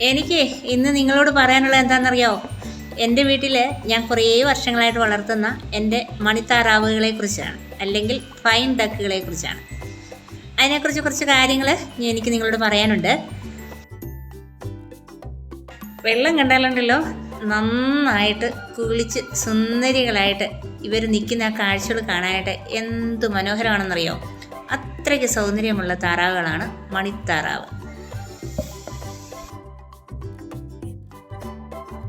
എനിക്ക് ഇന്ന് നിങ്ങളോട് പറയാനുള്ളത് എന്താണെന്നറിയോ? എന്റെ വീട്ടിൽ ഞാൻ കുറേ വർഷങ്ങളായിട്ട് വളർത്തുന്ന എന്റെ മണിത്താറാവുകളെ കുറിച്ചാണ്. അല്ലെങ്കിൽ ഫൈൻ ഡക്കുകളെ കുറിച്ചാണ്. അതിനെക്കുറിച്ച് കുറച്ച് കാര്യങ്ങൾ എനിക്ക് നിങ്ങളോട് പറയാനുണ്ട്. വെള്ളം കണ്ടാലുണ്ടല്ലോ? നന്നായിട്ട് കുളിച്ച് സുന്ദരികളായിട്ട് ഇവർ നിൽക്കുന്ന ആ കാഴ്ചകൾ കാണാനായിട്ട് എന്ത് മനോഹരമാണെന്നറിയോ? അത്രയ്ക്ക് സൗന്ദര്യമുള്ള താറാവുകളാണ് മണിത്താറാവ്.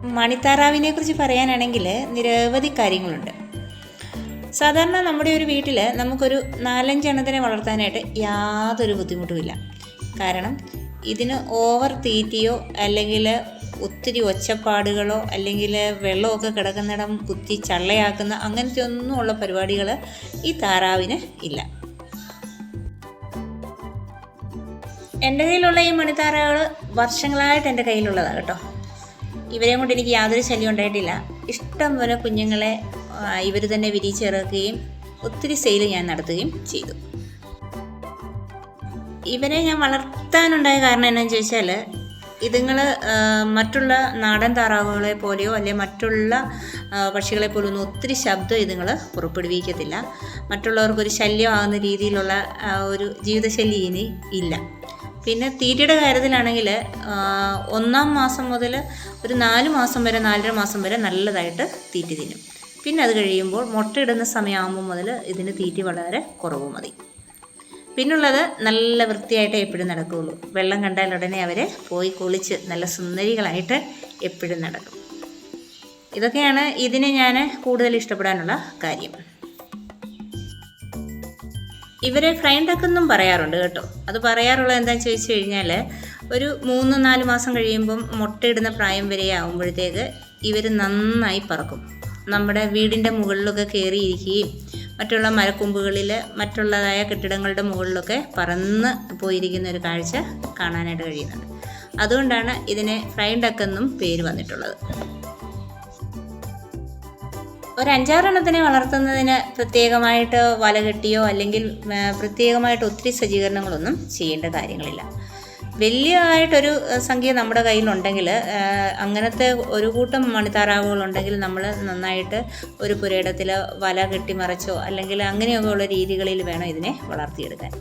മണിത്താറാവിനെ കുറിച്ച് പറയാനാണെങ്കിൽ നിരവധി കാര്യങ്ങളുണ്ട്. സാധാരണ നമ്മുടെ ഒരു വീട്ടിൽ നമുക്കൊരു നാലഞ്ചെണ്ണത്തിനെ വളർത്താനായിട്ട് യാതൊരു ബുദ്ധിമുട്ടുമില്ല. കാരണം ഇതിന് ഓവർ തീറ്റിയോ അല്ലെങ്കിൽ ഒത്തിരി ഒച്ചപ്പാടുകളോ അല്ലെങ്കിൽ വെള്ളമൊക്കെ കിടക്കുന്നിടം കുത്തി ചള്ളയാക്കുന്ന അങ്ങനത്തെ ഒന്നുമുള്ള പരിപാടികൾ ഈ താറാവിന് ഇല്ല. എന്റെ കയ്യിലുള്ള ഈ മണിത്താറകൾ വർഷങ്ങളായിട്ട് എന്റെ കയ്യിലുള്ളതാണ് കേട്ടോ. ഇവരെയും കൊണ്ട് എനിക്ക് യാതൊരു ശല്യം ഉണ്ടായിട്ടില്ല. ഇഷ്ടം പോലെ കുഞ്ഞുങ്ങളെ ഇവർ തന്നെ വിരിച്ചിറക്കുകയും ഒത്തിരി സെയിൽ ഞാൻ നടത്തുകയും ചെയ്തു. ഇവരെ ഞാൻ വളർത്താനുണ്ടായ കാരണം എന്നാന്ന് ചോദിച്ചാൽ ഇതുങ്ങൾ മറ്റുള്ള നാടൻ താറാവുകളെ പോലെയോ അല്ലെങ്കിൽ മറ്റുള്ള പക്ഷികളെ പോലെ ഒന്നും ഒത്തിരി ശബ്ദം ഇതുങ്ങൾ പുറപ്പെടുവിക്കത്തില്ല. മറ്റുള്ളവർക്കൊരു ശല്യമാകുന്ന രീതിയിലുള്ള ഒരു ജീവിതശൈലി ഇനി ഇല്ല. പിന്നെ തീറ്റയുടെ കാര്യത്തിലാണെങ്കിൽ ഒന്നാം മാസം മുതൽ ഒരു നാല് മാസം വരെ നാലര മാസം വരെ നല്ലതായിട്ട് തീറ്റി തിന്നും. പിന്നെ അത് കഴിയുമ്പോൾ മുട്ടയിടുന്ന സമയമാകുമ്പോൾ മുതൽ ഇതിന് തീറ്റി വളരെ കുറവ് മതി. പിന്നുള്ളത് നല്ല വൃത്തിയായിട്ട് എപ്പോഴും നടക്കുകയുള്ളൂ വെള്ളം കണ്ടാൽ ഉടനെ അവരെ പോയി കുളിച്ച് നല്ല സുന്ദരികളായിട്ട് എപ്പോഴും നടക്കും. ഇതൊക്കെയാണ് ഇതിനെ ഞാൻ കൂടുതൽ ഇഷ്ടപ്പെടാനുള്ള കാര്യം. ഇവരെ ഫ്രൈൻ ഡക്കെന്നും പറയാറുണ്ട് കേട്ടോ. അത് പറയാറുള്ളത് എന്താണെന്ന് ചോദിച്ചു കഴിഞ്ഞാൽ ഒരു മൂന്ന് നാല് മാസം കഴിയുമ്പം മുട്ടയിടുന്ന പ്രായം വരെ ആകുമ്പോഴത്തേക്ക് ഇവർ നന്നായി പറക്കും. നമ്മുടെ വീടിന്റെ മുകളിലൊക്കെ കയറിയിരിക്കുകയും മറ്റുള്ള മരക്കൊമ്പുകളിൽ മറ്റുള്ളതായ കെട്ടിടങ്ങളുടെ മുകളിലൊക്കെ പറന്ന് പോയിരിക്കുന്ന ഒരു കാഴ്ച കാണാനായിട്ട് കഴിയുന്നുണ്ട്. അതുകൊണ്ടാണ് ഇതിനെ ഫ്രൈൻ ഡക്കെന്നും പേര് വന്നിട്ടുള്ളത്. ഒരു അഞ്ചാറെണ്ണത്തിനെ വളർത്തുന്നതിന് പ്രത്യേകമായിട്ട് വല കെട്ടിയോ അല്ലെങ്കിൽ പ്രത്യേകമായിട്ട് ഒത്തിരി സജ്ജീകരണങ്ങളൊന്നും ചെയ്യേണ്ട കാര്യങ്ങളില്ല. വലിയതായിട്ടൊരു സംഖ്യ നമ്മുടെ കയ്യിലുണ്ടെങ്കിൽ അങ്ങനത്തെ ഒരു കൂട്ടം മണിത്താറാവുകളുണ്ടെങ്കിൽ നമ്മൾ നന്നായിട്ട് ഒരു പുരയിടത്തിൽ വല കെട്ടിമറച്ചോ അല്ലെങ്കിൽ അങ്ങനെയൊക്കെ ഉള്ള രീതികളിൽ വേണം ഇതിനെ വളർത്തിയെടുക്കാൻ.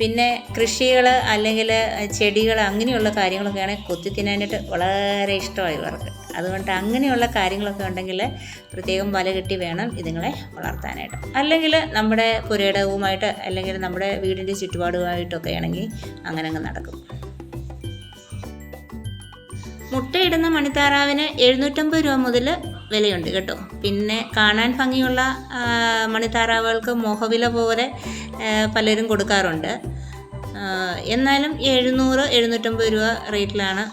പിന്നെ കൃഷികൾ അല്ലെങ്കിൽ ചെടികൾ അങ്ങനെയുള്ള കാര്യങ്ങളൊക്കെ ആണെങ്കിൽ കൊത്തി തിന്നാനായിട്ട് വളരെ ഇഷ്ടമായി ഇവർക്ക്. അതുകൊണ്ട് അങ്ങനെയുള്ള കാര്യങ്ങളൊക്കെ ഉണ്ടെങ്കിൽ പ്രത്യേകം വല കെട്ടി വേണം ഇതുങ്ങളെ വളർത്താനായിട്ട്. അല്ലെങ്കിൽ നമ്മുടെ പുരയിടവുമായിട്ട് അല്ലെങ്കിൽ നമ്മുടെ വീടിന്റെ ചുറ്റുപാടുമായിട്ടൊക്കെ ആണെങ്കിൽ അങ്ങനെ അങ്ങ് നടക്കും. മുട്ടയിടുന്ന മണിത്താറാവിന് എഴുന്നൂറ്റമ്പത് രൂപ മുതൽ വിലയുണ്ട് കേട്ടോ. പിന്നെ കാണാൻ ഭംഗിയുള്ള മണിത്താറാവുകൾക്ക് മോഹവില പോലെ പലരും കൊടുക്കാറുണ്ട്. എന്നാലും എഴുന്നൂറ് എഴുന്നൂറ്റമ്പത് രൂപ റേറ്റിലാണ്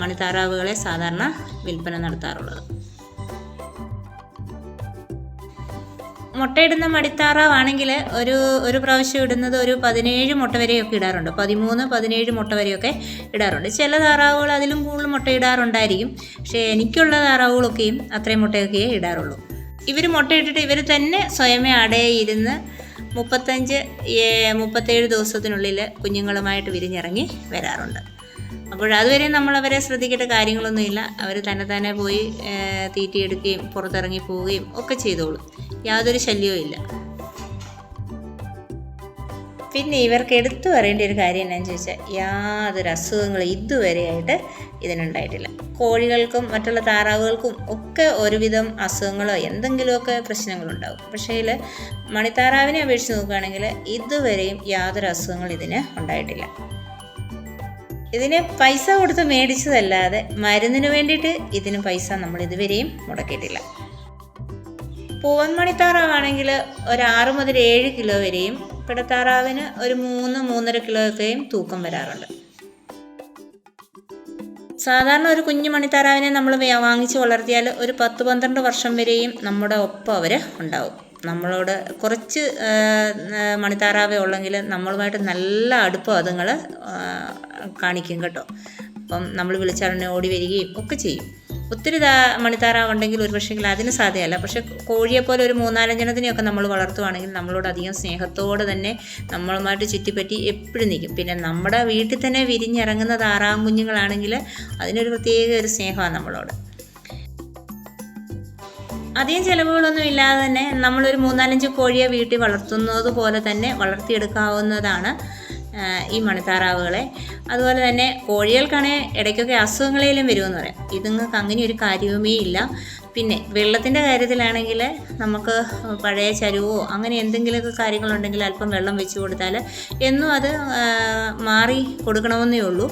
മണിത്താറാവുകളെ സാധാരണ വിൽപ്പന നടത്താറുള്ളത്. മുട്ടയിടുന്ന മടിത്താറാവാണെങ്കിൽ ഒരു ഒരു പ്രാവശ്യം ഇടുന്നത് ഒരു പതിനേഴ് മുട്ട വരെയൊക്കെ ഇടാറുണ്ട്. പതിമൂന്ന് പതിനേഴ് മുട്ട വരെയൊക്കെ ഇടാറുണ്ട്. ചില താറാവുകൾ അതിലും കൂടുതൽ മുട്ട ഇടാറുണ്ടായിരിക്കും. പക്ഷേ എനിക്കുള്ള താറാവുകളൊക്കെയും അത്രയും മുട്ടയൊക്കെയേ ഇടാറുള്ളൂ. ഇവർ മുട്ടയിട്ടിട്ട് ഇവർ തന്നെ സ്വയമേ അടയിരുന്ന് മുപ്പത്തഞ്ച് മുപ്പത്തേഴ് ദിവസത്തിനുള്ളിൽ കുഞ്ഞുങ്ങളുമായിട്ട് വിരിഞ്ഞിറങ്ങി വരാറുണ്ട്. അപ്പോൾ അതുവരെ നമ്മൾ അവരെ ശ്രദ്ധിക്കേണ്ട കാര്യങ്ങളൊന്നുമില്ല. അവർ തന്നെ തന്നെ പോയി തീറ്റിയെടുക്കുകയും പുറത്തിറങ്ങി പോവുകയും ഒക്കെ ചെയ്തോളും. യാതൊരു ശല്യവും ഇല്ല പിന്നെ ഇവർക്ക് എടുത്തു പറയേണ്ട ഒരു കാര്യം എന്നാന്ന് ചോദിച്ചാൽ യാതൊരു അസുഖങ്ങളും ഇതുവരെയായിട്ട് ഇതിനുണ്ടായിട്ടില്ല. കോഴികൾക്കും മറ്റുള്ള താറാവുകൾക്കും ഒക്കെ ഒരുവിധം അസുഖങ്ങളോ എന്തെങ്കിലുമൊക്കെ പ്രശ്നങ്ങളുണ്ടാകും പക്ഷേ മണിത്താറാവിനെ അപേക്ഷിച്ച് നോക്കുകയാണെങ്കിൽ ഇതുവരെയും യാതൊരു അസുഖങ്ങളും ഇതിന് ഉണ്ടായിട്ടില്ല. ഇതിന് പൈസ കൊടുത്ത് മേടിച്ചതല്ലാതെ മരുന്നിന് വേണ്ടിയിട്ട് ഇതിന് പൈസ നമ്മൾ ഇതുവരെയും മുടക്കിയിട്ടില്ല. പൂവൻ മണിത്താറാവാണെങ്കിൽ ഒരു ആറ് മുതൽ ഏഴ് കിലോ വരെയും പിടത്താറാവിന് ഒരു മൂന്ന് മൂന്നര കിലോ ഒക്കെയും തൂക്കം വരാറുണ്ട്. സാധാരണ ഒരു കുഞ്ഞു മണിത്താറാവിനെ നമ്മൾ വാങ്ങിച്ച് വളർത്തിയാൽ ഒരു പത്ത് പന്ത്രണ്ട് വർഷം വരെയും നമ്മുടെ ഒപ്പം അവർ ഉണ്ടാവും. നമ്മളോട് കുറച്ച് മണിത്താറാവേ ഉള്ളെങ്കിൽ നമ്മളുമായിട്ട് നല്ല അടുപ്പം അതുങ്ങൾ കാണിക്കും കേട്ടോ. അപ്പം നമ്മൾ വിളിച്ചാൽ ഓടി വരികയും ഒക്കെ ചെയ്യും. ഒത്തിരി താ മണിത്താറാവ് ഉണ്ടെങ്കിൽ ഒരു പക്ഷേ അതിന് സാധ്യമല്ല. പക്ഷേ കോഴിയെ പോലെ ഒരു മൂന്നാലഞ്ചെണ്ണത്തിനെയൊക്കെ നമ്മൾ വളർത്തുവാണെങ്കിൽ നമ്മളോട് അധികം സ്നേഹത്തോടെ തന്നെ നമ്മളുമായിട്ട് ചുറ്റിപ്പറ്റി എപ്പോഴും നിൽക്കും. പിന്നെ നമ്മുടെ വീട്ടിൽ തന്നെ വിരിഞ്ഞിറങ്ങുന്ന താറാവും കുഞ്ഞുങ്ങളാണെങ്കിൽ അതിനൊരു പ്രത്യേക ഒരു സ്നേഹമാണ് നമ്മളോട്. അധികം ചിലവുകളൊന്നും ഇല്ലാതെ തന്നെ നമ്മളൊരു മൂന്നാലഞ്ച് കോഴിയെ വീട്ടിൽ വളർത്തുന്നത് പോലെ തന്നെ വളർത്തിയെടുക്കാവുന്നതാണ് ഈ മണിത്താറാവുകളെ. അതുപോലെ തന്നെ കോഴികൾക്കാണെങ്കിൽ ഇടയ്ക്കൊക്കെ അസുഖങ്ങളേലും വരുമെന്ന് പറയാം. ഇതുങ്ങൾക്ക് അങ്ങനെ ഒരു കാര്യവുമേ ഇല്ല. പിന്നെ വെള്ളത്തിന്റെ കാര്യത്തിലാണെങ്കിൽ നമുക്ക് പഴയ ചരുവോ അങ്ങനെ എന്തെങ്കിലുമൊക്കെ കാര്യങ്ങളുണ്ടെങ്കിൽ അല്പം വെള്ളം വെച്ച് കൊടുത്താൽ എന്നും അത് മാറി കൊടുക്കണമെന്നേ ഉള്ളൂ.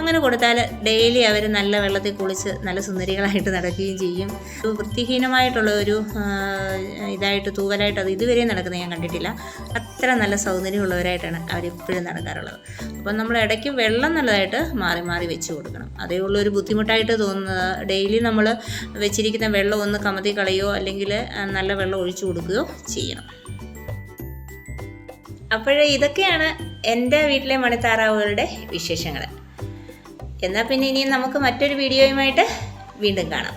അങ്ങനെ കൊടുത്താൽ ഡെയിലി അവർ നല്ല വെള്ളത്തിൽ കുളിച്ച് നല്ല സുന്ദരികളായിട്ട് നടക്കുകയും ചെയ്യും. വൃത്തിഹീനമായിട്ടുള്ള ഒരു ഇതായിട്ട് തൂവലായിട്ട് അത് ഇതുവരെയും നടക്കുന്നത് ഞാൻ കണ്ടിട്ടില്ല. അത്ര നല്ല സൗന്ദര്യമുള്ളവരായിട്ടാണ് അവരെപ്പോഴും നടക്കാറുള്ളത്. അപ്പം നമ്മൾ ഇടയ്ക്ക് വെള്ളം നല്ലതായിട്ട് മാറി മാറി വെച്ച് കൊടുക്കണം. അതേ ഉള്ളൊരു ബുദ്ധിമുട്ടായിട്ട് തോന്നുന്നത്. ഡെയിലി നമ്മൾ വെച്ചിരിക്കുന്ന വെള്ളം ഒന്ന് കമതി കളയോ അല്ലെങ്കിൽ നല്ല വെള്ളം ഒഴിച്ചു കൊടുക്കുകയോ ചെയ്യണം. അപ്പോഴേ ഇതൊക്കെയാണ് എന്റെ വീട്ടിലെ മണിത്താറാവുകളുടെ വിശേഷങ്ങൾ. എന്നാൽ പിന്നെ ഇനിയും നമുക്ക് മറ്റൊരു വീഡിയോയുമായിട്ട് വീണ്ടും കാണാം.